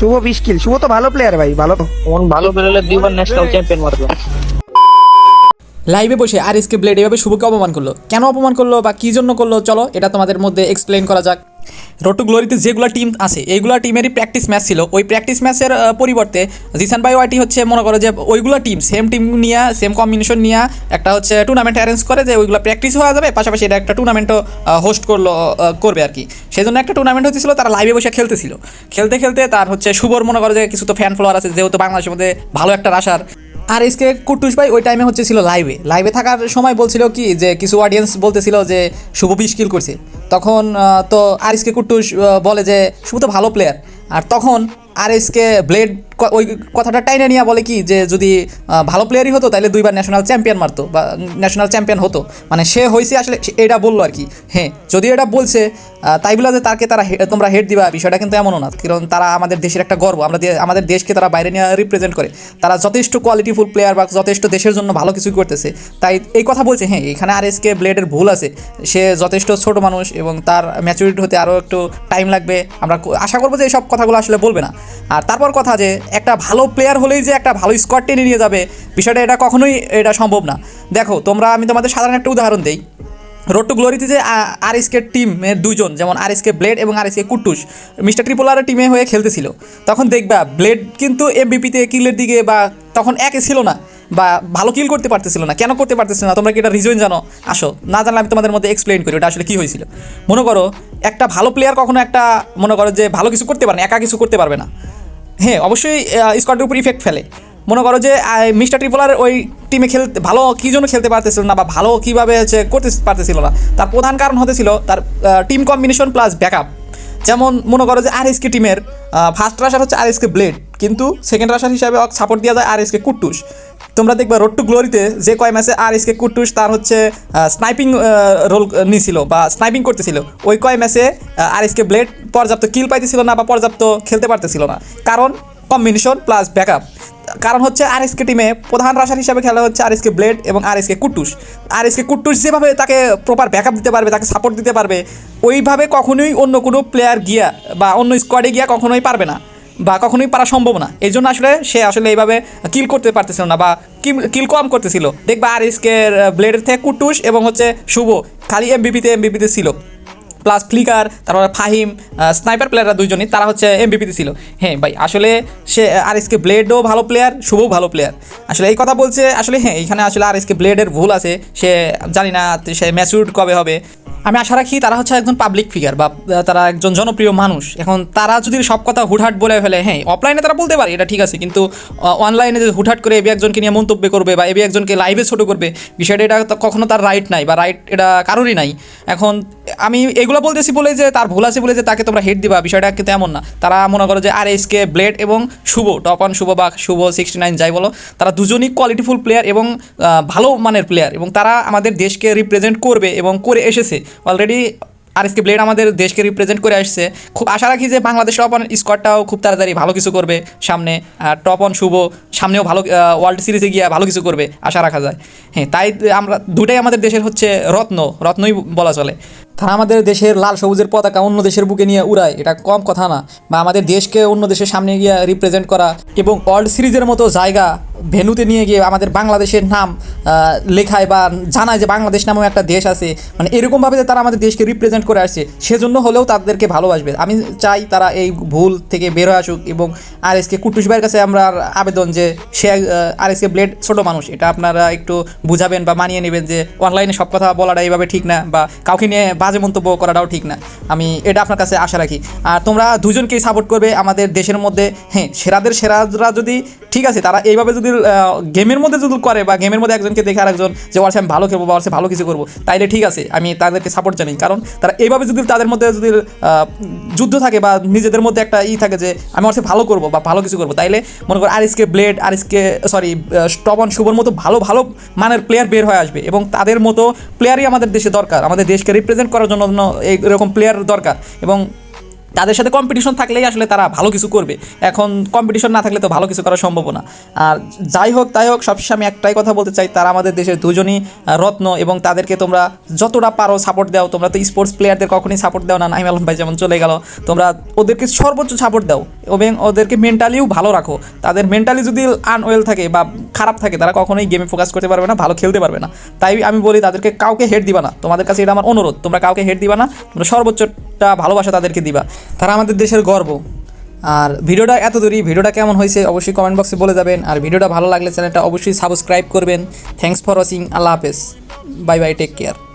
শুভ বিশ কিল শুভ তো ভালো প্লেয়ার ভাই ভালো। কোন ভালো বেরোলে দুইবার ন্যাশনাল চ্যাম্পিয়ন মারবে। লাইভে বসে আর এসকে ব্লেড এভাবে শুভকে অপমান করল। কেন অপমান করল বা কি জন্য করল? চলো এটা তোমাদের মধ্যে এক্সপ্লেন করা যাক। রোটু গ্লোরিতে যেগুলো টিম আছে, এইগুলো টিমেরই প্র্যাকটিস ম্যাচ ছিল। ওই প্র্যাকটিস ম্যাচের পরিবর্তে জিসান বাই ওয়াইটি হচ্ছে মনে করো যে ওইগুলো টিম সেম টিম নিয়ে সেম কম্বিনেশন নিয়ে একটা হচ্ছে টুর্নামেন্ট অ্যারেঞ্জ করে যে ওইগুলো প্র্যাকটিস হয়ে যাবে। পাশাপাশি এটা একটা টুর্নামেন্টও হোস্ট করল করবে আর কি। সেই জন্য একটা টুর্নামেন্ট হচ্ছিল তারা লাইভে বসে খেলতেছিল। খেলতে খেলতে তার হচ্ছে শুভর মনে করো যে কিছু তো ফ্যান ফলোয়ার আছে, যেহেতু বাংলাদেশের মধ্যে ভালো একটা রাশার আর এসকে কুটুস ভাই ওই টাইমে হচ্ছে ছিল লাইভে লাইভে থাকার সময় বলছিল কি যে কিছু অডিয়েন্স বলতেছিল যে শুভ বিশ কিল করছে। তখন তো আর এসকে কুটুস বলে যে শুভ তো ভালো প্লেয়ার আর তখন আর এসকে ব্লেড ওই কথাটা টাইনে নিয়ে বলে কি যে যদি ভালো প্লেয়ারই হতো তাহলে দুইবার ন্যাশনাল চ্যাম্পিয়ন মারতো বা ন্যাশনাল চ্যাম্পিয়ন হতো। মানে সে হয়েছে আসলে এটা বলল আর কি। হ্যাঁ যদি এটা বলছে তাই বলে যে তাকে তারা তোমরা হেড দিবা, বিষয়টা কিন্তু এমনও না। কারণ তারা আমাদের দেশের একটা গর্ব। আমরা আমাদের দেশকে তারা বাইরে নিয়ে রিপ্রেজেন্ট করে। তারা যথেষ্ট কোয়ালিটিফুল প্লেয়ার বা যথেষ্ট দেশের জন্য ভালো কিছু করতেছে। তাই এই কথা বলছে হ্যাঁ এখানে আর এসকে ব্লেডের ভুল আছে। সে যথেষ্ট ছোট মানুষ এবং তার ম্যাচুরিটি হতে আরও একটু টাইম লাগবে। আমরা আশা করব যে এই সব কথাগুলো আসলে বলবে না। আর তারপর কথা যে, একটা ভালো প্লেয়ার হলেই যে একটা ভালো স্কোয়াড টেনে নিয়ে যাবে, বিষয়টা এটা কখনোই এটা সম্ভব না। দেখো, তোমরা, আমি তোমাদের সাধারণ একটা উদাহরণ দিই। রোড টু গ্লোরিতে যে আর এসকে টিমের দুজন যেমন আর এসকে ব্লেড এবং আর এসকে কুট্টুস মিস্টার ট্রিপোলারের টিমে হয়ে খেলতেছিল। তখন দেখবা ব্লেড কিন্তু এমবিপিতে কিলের দিকে বা তখন একে ছিল না, বা ভালো কিল করতে পারতেছিল না। কেন করতে পারতেছিল না? তোমরা কি এটা রিজন জানো? আসো, না জানলে আমি তোমাদের মধ্যে এক্সপ্লেন করি, ওটা আসলে কী হয়েছিল। মনে করো, একটা ভালো প্লেয়ার কখনো একটা, মনে করো যে ভালো কিছু করতে পারে না, একা কিছু করতে পারবে না। হ্যাঁ অবশ্যই স্কোয়াডের উপর ইফেক্ট ফেলে। মনে করো যে মিস্টার ট্রিপলার ওই টিমে খেলতে ভালো কী জন্য খেলতে পারতেছিল না বা ভালো কীভাবে হচ্ছে করতে পারতেছিল না। তার প্রধান কারণ হতেছিল তার টিম কম্বিনেশন প্লাস ব্যাকআপ যেমন মনে করো যে আর এসকে টিমের ফার্স্ট রাশার হচ্ছে আর এসকে ব্লেড কিন্তু সেকেন্ড রাশার হিসাবে সাপোর্ট দেওয়া যায় আর এসকে কুট্টুস তোমরা দেখবে রোড টু গ্লোরিতে যে কয় ম্যাচে আর এসকে কুট্টুস তার হচ্ছে স্নাইপিং রোল নিয়েছিল বা স্নাইপিং করতেছিল, ওই কয় ম্যাচে আর এসকে ব্লেড পর্যাপ্ত কিল পাইতেছিল না বা পর্যাপ্ত খেলতে পারতেছিল না। কারণ কম্বিনেশন প্লাস ব্যাকআপ কারণ হচ্ছে আর এসকে টিমে প্রধান রাশার হিসাবে খেলা হচ্ছে আর এসকে ব্লেড এবং আর এসকে কুট্টুস আর এসকে কুট্টুস যেভাবে তাকে প্রপার ব্যাকআপ দিতে পারবে, তাকে সাপোর্ট দিতে পারবে, ওইভাবে কখনোই অন্য কোনো প্লেয়ার গিয়া বা অন্য স্কোয়াডে গিয়া কখনোই পারবে না বা কখনোই পারা সম্ভব না। এই জন্য আসলে সে আসলে এইভাবে কিল করতে পারতেছিল না বা কিল কম করতেছিল। দেখবা আর এসকে ব্লেডের থেকে কুটুস এবং হচ্ছে শুভ খালি এমবিপিতে এমবিপিতে ছিল। প্লাস ফ্লিকার তারপর ফাহিম স্নাইপার প্লেয়াররা দুইজনই, তারা হচ্ছে এমবিপিতে ছিল। হ্যাঁ ভাই, আসলে সে আর এসকে ব্লেডও ভালো প্লেয়ার শুভও ভালো প্লেয়ার আসলে এই কথা বলছে, আসলে হ্যাঁ এখানে আসলে আর এসকে ব্লেডের ভুল আছে, সে জানি না, সে ম্যাচিউর কবে হবে। আমি আশা রাখি তারা হচ্ছে একজন পাবলিক ফিগার বা তারা একজন জনপ্রিয় মানুষ। এখন তারা যদি সব কথা হুটহাট বলে ফেলে হ্যাঁ অফলাইনে তারা বলতে পারে, এটা ঠিক আছে, কিন্তু অনলাইনে যে হুটহাট করে এবি একজনকে নিয়ে মন্তব্য করবে বা এবি একজনকে লাইভে ছোটো করবে, বিষয়টা এটা কখনো তার রাইট নাই বা রাইট এটা কারোরই নাই। এখন আমি এগুলো বলতেছি বলে যে তার ভুল আছে বলে যে তাকে তোমরা হেড দিবা, বিষয়টা কিন্তু এমন না। তারা মনে করো যে আর এসকে ব্লেড এবং শুভ টপ অন শুভ বা শুভ সিক্সটি নাইন যাই বলো, তারা দুজনই কোয়ালিটিফুল প্লেয়ার এবং ভালো মানের প্লেয়ার এবং তারা আমাদের দেশকে রিপ্রেজেন্ট করবে এবং করে এসেছে। অলরেডি আর এসকে ব্লেড আমাদের দেশকে রিপ্রেজেন্ট করে আসছে। খুব আশা রাখি যে বাংলাদেশ টপ অন স্কোয়াডটাও খুব তাড়াতাড়ি ভালো কিছু করবে সামনে টপ অন শুভ, সামনেও ভালো ওয়ার্ল্ড সিরিজে গিয়ে ভালো কিছু করবে, আশা রাখা যায়। হ্যাঁ তাই আমরা, দুটাই আমাদের দেশের হচ্ছে রত্ন, রত্নই বলা চলে। তারা আমাদের দেশের লাল সবুজের পতাকা অন্য দেশের বুকে নিয়ে উড়ায়, এটা কম কথা না। বা আমাদের দেশকে অন্য দেশের সামনে গিয়ে রিপ্রেজেন্ট করা এবং ওয়ার্ল্ড সিরিজের মতো জায়গা ভেনুতে নিয়ে গিয়ে আমাদের বাংলাদেশের নাম লেখায় বা জানায় যে বাংলাদেশ নামেও একটা দেশ আছে মানে এরকমভাবে যে তারা আমাদের দেশকে রিপ্রেজেন্ট করে আসছে, সেজন্য হলেও তাদেরকে ভালোবাসবে। আমি চাই তারা এই ভুল থেকে বের হয়ে আসুক এবং আর এসকে কুটুস ভাইয়ের কাছে আমরা আবেদন যে সে আর এসকে ব্লেড ছোটো মানুষ, এটা আপনারা একটু বুঝাবেন বা মানিয়ে নেবেন যে অনলাইনে সব কথা বলাটা এইভাবে ঠিক না বা কাউকে নিয়ে বাজে মন্তব্য করাটাও ঠিক না। আমি এটা আপনার কাছে আশা রাখি। আর তোমরা দুজনকেই সাপোর্ট করবে আমাদের দেশের মধ্যে। হ্যাঁ সেরাদের সেরারা যদি ঠিক আছে, তারা এইভাবে যদি গেমের মধ্যে যদি করে বা গেমের মধ্যে একজনকে দেখে আরেকজন যে ওয়ার্সে আমি ভালো খেলব বা ওয়ার্সে ভালো কিছু করব, তাইলে ঠিক আছে, আমি তাদেরকে সাপোর্ট জানাই কারণ তারা এইভাবে যদি তাদের মধ্যে যদি যুদ্ধ থাকে বা নিজেদের মধ্যে একটা ই থাকে যে আমি ওয়ার্সে ভালো করব বা ভালো কিছু করব, তাইলে মনে করো আরিসকে ব্লেড আরিসকে সরি স্টবন শুভর মতো ভালো ভালো মানের প্লেয়ার বের হয়ে আসবে এবং তাদের মতো প্লেয়ারই আমাদের দেশে দরকার। আমাদের দেশকে রিপ্রেজেন্ট করার জন্য এই এরকম প্লেয়ার দরকার এবং তাদের সাথে কম্পিটিশন থাকলেই আসলে তারা ভালো কিছু করবে। এখন কম্পিটিশন না থাকলে তো ভালো কিছু করা সম্ভব না। আর যাই হোক, তাই হোক, সবশেষে আমি একটাই কথা বলতে চাই, তারা আমাদের দেশের দুজনই রত্ন এবং তাদেরকে তোমরা যতটা পারো সাপোর্ট দাও। তোমরা তো স্পোর্টস প্লেয়ারদের কখনই সাপোর্ট দাও না। নাইম আলম ভাই যেমন চলে গেল, তোমরা ওদেরকে সর্বোচ্চ সাপোর্ট দাও। এবং ওদেরকে মেন্টালিও ভালো রাখো। তাদের মেন্টালি যদি আনওয়েল থাকে বা খারাপ থাকে, তারা কখনোই গেমে ফোকাস করতে পারবে না, ভালো খেলতে পারবে না। তাই আমি বলি, তাদেরকে কাউকে হেড দিবা না। তোমাদের কাছে এটা আমার অনুরোধ, তোমরা কাউকে হেড দিবা না, তোমরা সর্বোচ্চটা ভালোবাসা তাদেরকে দিবা। তারা আমাদের দেশের গর্ব। আর ভিডিওটা এত দূরই, ভিডিওটা কেমন হয়েছে অবশ্যই কমেন্ট বক্সে বলে যাবেন। আর ভিডিওটা ভালো লাগলে চ্যানেলটা অবশ্যই সাবস্ক্রাইব করবেন। থ্যাংকস ফর ওয়াচিং আল্লাহ হাফেজ। Bye bye take care